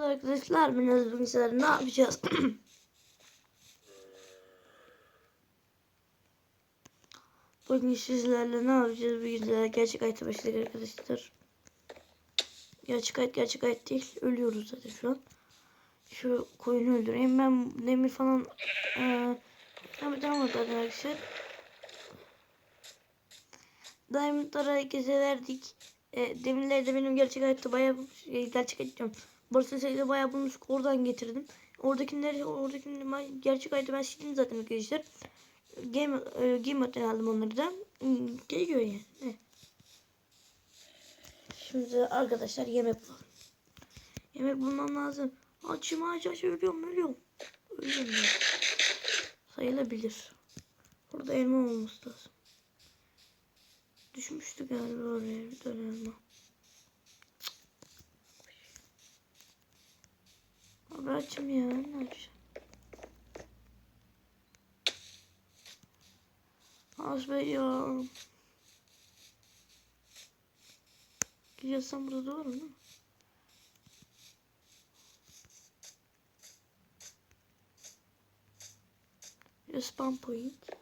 Arkadaşlar biraz sizlerle ne yapacağız? bugün sizlerle ne yapacağız? Sizlerle gerçek hayata başladık arkadaşlar. Gerçek hayat gerçek hayat değil. Ölüyoruz zaten şu an. Şu koyunu öldüreyim. Ben demir falan eee Tabii tamam arkadaşlar. Diamondlara geze verdik. E, demirleri de benim gerçek hayatta bayağı e, gerçek hayat. Borsa sayıda bayağı bulmuş oradan getirdim. Oradakileri ben- gerçek hayatta ben sildim zaten arkadaşlar. Game e, game aldım onları da. Hmm, Geliyor yani. Ne? Şimdi arkadaşlar yemek bulalım. Yemek bulmam lazım. Açım aç aç ölüyorum ölüyorum. Ölüyorum ben. Sayılabilir. Burada elma olması lazım. Düşmüştü galiba oraya bir tane elma. Cık. Abi açım ya ne yapacağım? Az be ya. Gidiyorsam burada doğru mu? Respawn point.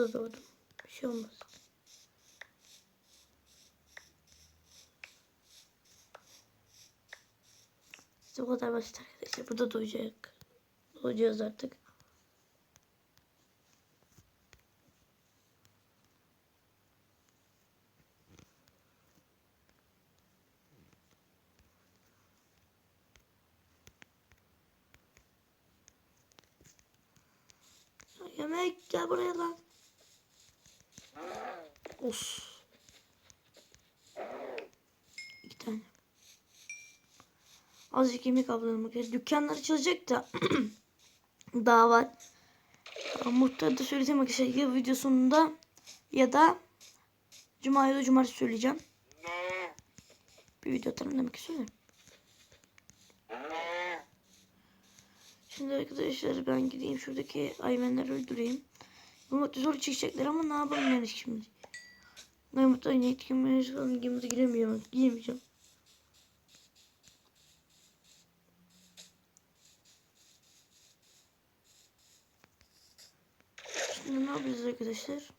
Burada doğdum. Bir şey olmaz. Bu kadar basit arkadaşlar. Burada doğacak. Doğacağız artık. Yemek gel buraya lan. Of. İki tane. Azıcık yemek avlamak. Dükkanlar açılacak da daha var. Muhtarı da söyleyeceğim arkadaşlar. Ya video sonunda ya da Cuma ya da Cumartesi söyleyeceğim. Bir video atarım demek istiyorum. Şimdi arkadaşlar ben gideyim şuradaki hayvanları öldüreyim. Bu zor çıkacaklar ama ne yapalım yani şimdi. Mutlu oynayıp girmeye falan girmeye giremiyorum. Girmeyeceğim. Şimdi ne yapacağız arkadaşlar?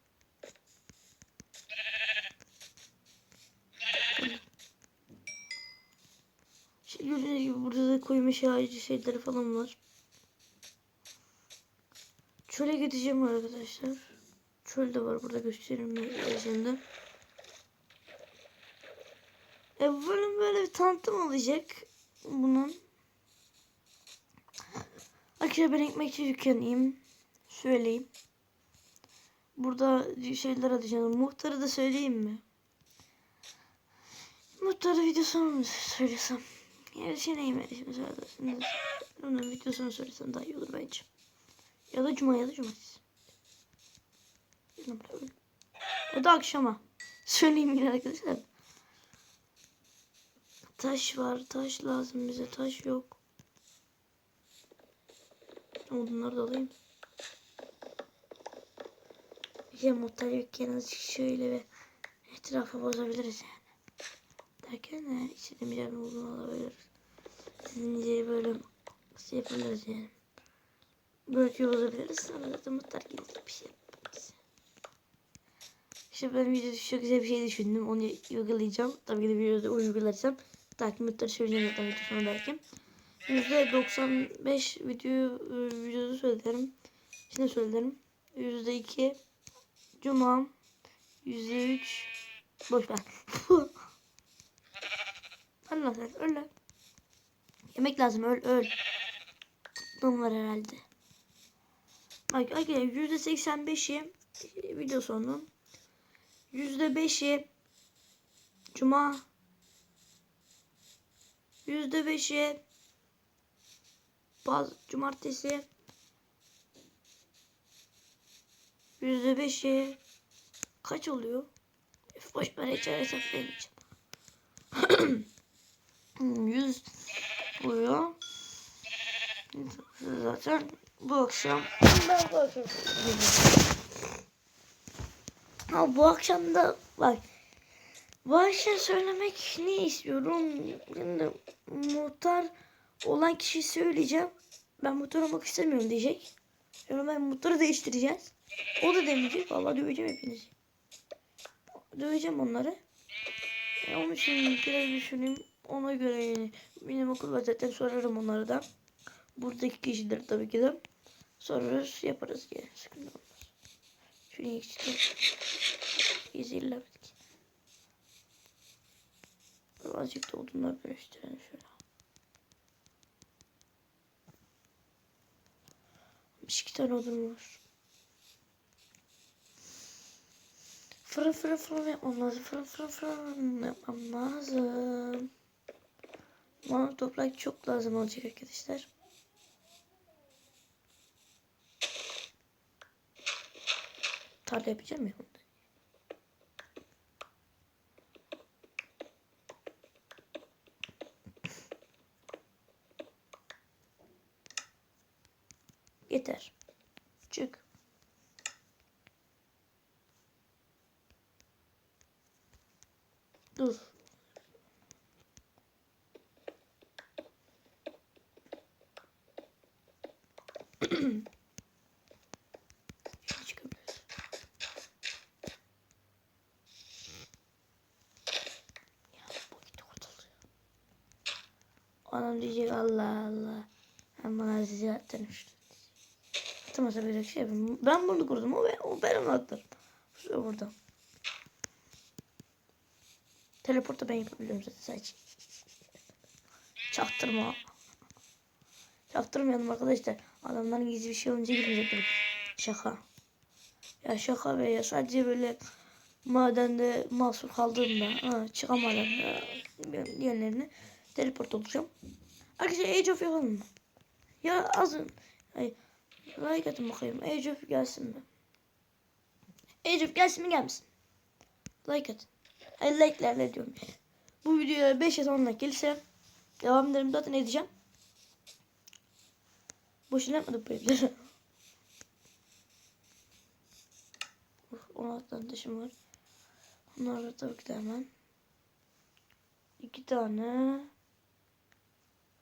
Şimdi gördüğünüz gibi burada da koyma şahidi şeyleri falan var. Çöle gideceğim arkadaşlar. Çöl de var burada göstereyim ben şimdi. E böyle böyle bir tanıtım olacak bunun. Arkadaşlar ben ekmekçi dükkanıyım. Söyleyeyim. Burada şeyler atacağım. Muhtarı da söyleyeyim mi? Muhtarı videosunu mu söylesem? Ya şey neyim yani şimdi söylersiniz. Onun videosunu söylesem daha iyi olur bence. Ya da cuma ya da cumartesi. Ya da akşama. Söyleyeyim yine arkadaşlar. Taş var. Taş lazım bize. Taş yok. Odunları da alayım. Ya muhtar yokken azıcık şöyle bir etrafı bozabiliriz yani. Derken de istediğim yer olduğunu alabiliriz. Sizin yeri böyle şey yapabiliriz yani. Böyle bozabiliriz. Sonra zaten muhtar gelir bir şey yaparız. İşte ben videoda çok güzel bir şey düşündüm. Onu uygulayacağım. Tabii ki de videoda uygularsam. Takip muhtarı söyleyeceğim zaten video sonu belki. %95 video e, videoda söylerim. Şimdi söylerim. %2 Cuma %3 Boş ver. öl lan sen öl lan. Yemek lazım öl öl. Aklım var herhalde. Bak arkadaşlar %85'i video sonu. %5'i Cuma %5'i Paz Cumartesi %5'i kaç oluyor? Boş ver hiç hesaplayamayacağım. 100 buluyor. Zaten bu akşam ben bu akşam Ha bu akşam da bak bu akşam söylemek ne istiyorum? Şimdi muhtar olan kişi söyleyeceğim. Ben muhtar olmak istemiyorum diyecek. Sonra ben muhtarı değiştireceğiz. O da demeyecek. Vallahi döveceğim hepinizi. Döveceğim onları. E, onun için biraz düşüneyim. Ona göre yani benim okul var zaten sorarım onlara da. Buradaki kişiler tabii ki de. Sorarız yaparız yani. Sıkıntı olmaz. Şunu işte. İzirlemedik. Azıcık da odunları bölüştürelim şöyle. İki tane odun var. Fırın fırın fırın yapmam lazım. Fırın fırın fırın yapmam lazım. Bana toprak çok lazım olacak arkadaşlar. Tarla yapacağım ya. onda. Yeter. Çık. Dur. Kurtuldu. Anam diyecek Allah Allah. Bana zaten işte. Atmasa bir şey yapayım. Ben bunu kurdum. O, o benim hatlarım. Şu burada. Teleportu ben yapabiliyorum zaten sadece. Çaktırma. Çaktırmayalım arkadaşlar. Adamların gizli bir şey olunca girmeyecekler. Şaka. Ya şaka be ya sadece böyle madende mahsur kaldığımda ha, çıkamadan da diğerlerini teleport olacağım. Arkadaşlar Age of yapalım mı? Ya az Ay, like atın bakayım. Of gelsin mi? Of gelsin mi gelmesin? Like atın. Hayır like'lerle diyorum. Bu videoya 5 ya 10 like gelirse devam ederim. Zaten edeceğim. Boşuna yapmadık bu evleri. 16 tane taşım var. Onlarla tabii ki de hemen. 2 tane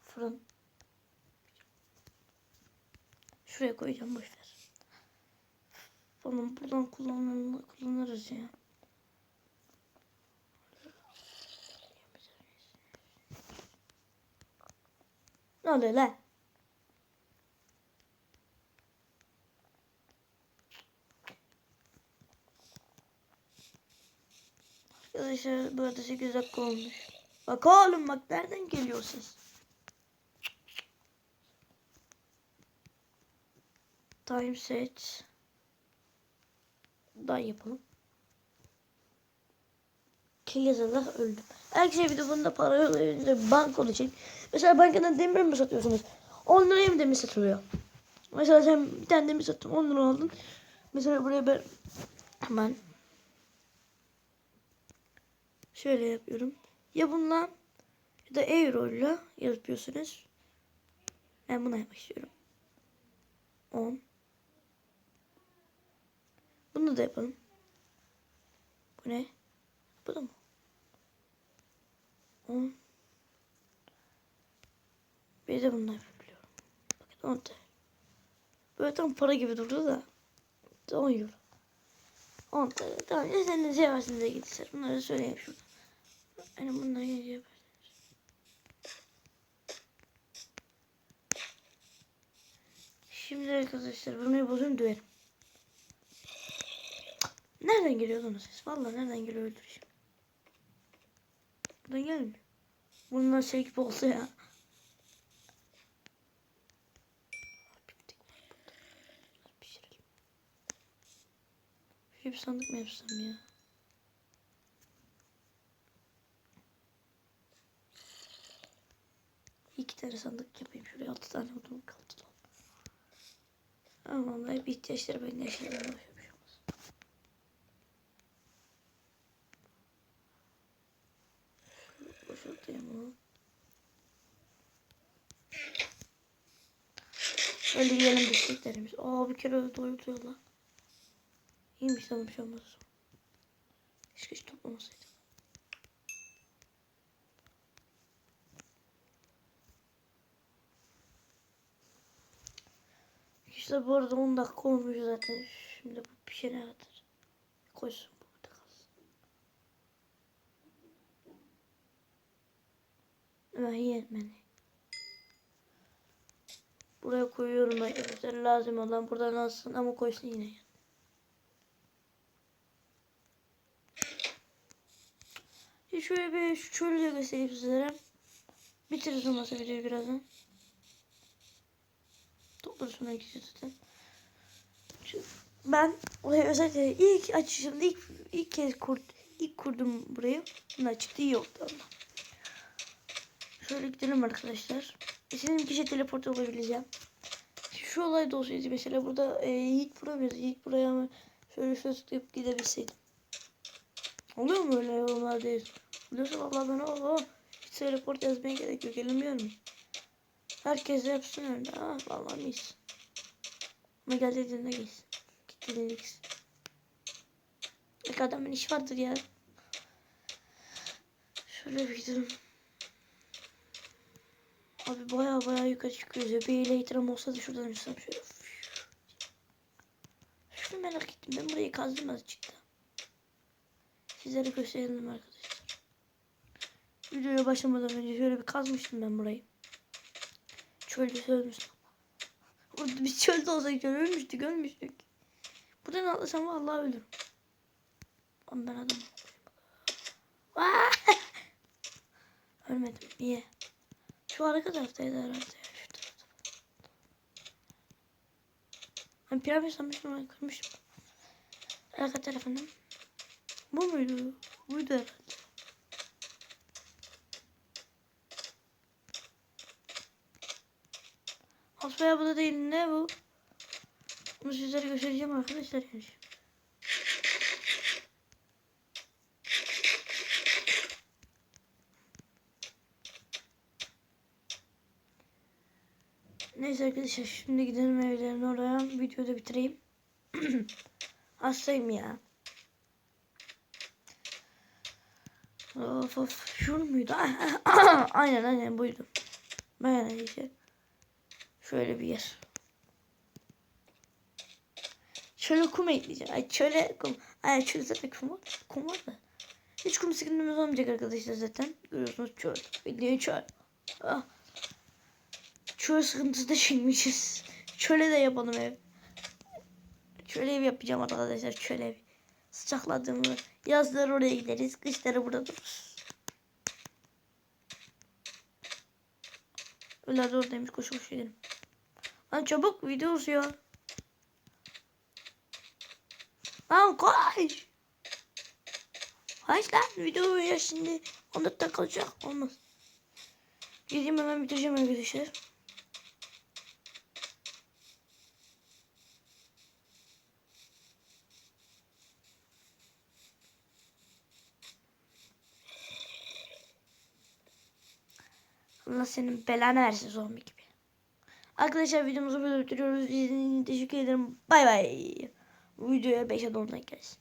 fırın. Şuraya koyacağım boşver. Bunu buradan kullanır, kullanırız ya. Ne oluyor lan? Arkadaşlar bu arada 8 dakika olmuş. Bak oğlum bak nereden geliyor? Time set. Daha yapalım. Kilyazalar öldü. Arkadaşlar videomda para yollayınca bank olacak. Mesela bankadan demir mi satıyorsunuz? 10 liraya mı demir satılıyor? Mesela sen bir tane demir sattın 10 lira aldın. Mesela buraya ben hemen şöyle yapıyorum. Ya bununla ya da euro ile yapıyorsunuz. Ben buna yapmak istiyorum. 10 Bunu da yapalım. Bu ne? Bu da mı? 10 Bir de bundan yapabiliyorum. Bakın 10 TL. Böyle tam para gibi durdu da. 10 euro. 10 TL. Tamam ya sen de versin de gitsin. Bunları söyleyeyim şurada. Hani bunları yaparsınız. Şimdi arkadaşlar bunu bozayım döverim. Nereden geliyor lan ses? Vallahi nereden geliyor öldüreceğim. Buradan gelmiyor. Bundan şey gibi olsa ya. Bir sandık mı yapsam ya? İki tane sandık yapayım. Şuraya altı tane odun kaldı. Ama vallahi bir ihtiyaçları ben yaşayamam. Boş bir şey olmaz. Boşaltayım onu. Şöyle yiyelim bisikletlerimiz. Aa bir kere doyuruyor lan. İyiymiş lan bir şey olmaz. Keşke hiç toplamasaydım. İşte bu arada 10 dakika olmuş zaten. Şimdi bu pişene kadar. Koysun bu burada kalsın. Ben yiyelim beni. Buraya koyuyorum arkadaşlar. Lazım olan buradan alsın ama koysun yine. Şimdi şöyle bir şu çölü de göstereyim sizlere. Bitiririz olmasa videoyu birazdan. Toplarız sonra ikisi zaten. Şu- Ben özellikle ilk açışımda ilk, ilk kez kurt, ilk kurdum burayı. Bunlar çıktı iyi oldu ama. Şöyle gidelim arkadaşlar. İstediğim kişiye teleport olabileceğim. Şu olay da olsaydı mesela burada e, Yiğit buramıyoruz. Yiğit buraya ama şöyle şöyle tıklayıp gidebilseydim. Oluyor mu öyle yorumlar değil? Biliyorsa vallahi ben o hiç teleport yazmaya gerek yok. Elim mu? Herkes yapsın öyle. Ah vallahi mis. Ama geldiğinde gitsin. Gittiğinde gitsin. Ne adamın iş vardır ya. Şöyle bir gidelim. Abi baya baya yukarı çıkıyoruz ya. Bir later'ım olsa da şuradan uçsam şöyle. Şunu merak ettim. Ben burayı kazdım azıcık da. Sizlere gösterelim arkadaşlar. Videoya başlamadan önce şöyle bir kazmıştım ben burayı. Çölde ölmüştüm. Orada biz çölde olsaydık ölmüştük ölmüştük. Buradan atlasam vallahi ölürüm. Adamım. Aa! Ölmedim. Niye? Şu arka taraftaydı herhalde. Şu tarafta. Ben piramit sanmıştım ben kırmışım. Arka tarafından. Bu muydu? Buydu herhalde. Asbaya bu da değil. Ne bu? Bunu sizlere göstereceğim arkadaşlar. Yani. Neyse arkadaşlar şimdi gidelim evlerin oraya. Videoyu da bitireyim. Hastayım ya. Of of. Şur muydu? aynen aynen buydu. Bayağı işte. Şöyle bir yer. Çöle kum ekleyeceğim. Ay çöle kum. Ay çöle zaten kum var. Kum var da. Hiç kum sıkıntımız olmayacak arkadaşlar zaten. Görüyorsunuz çöl. Bildiğin çöl. Ah. Çöl sıkıntısı da çekmişiz. Çöle de yapalım ev. Çöle ev yapacağım arkadaşlar. Çöle ev. Sıcakladığımı. Yazları oraya gideriz. Kışları burada dururuz. Öyle de oradaymış. Koşu koşu gidelim. Lan çabuk video uzuyor. Lan koş. Kaç lan video ya şimdi 10 dakika kalacak olmaz. Gideyim hemen bitireceğim arkadaşlar. Allah senin belanı versin zombi gibi. Arkadaşlar videomuzu böyle bitiriyoruz. İzlediğiniz için teşekkür ederim. Bay bay. Videoya 5'e 10 like gelsin.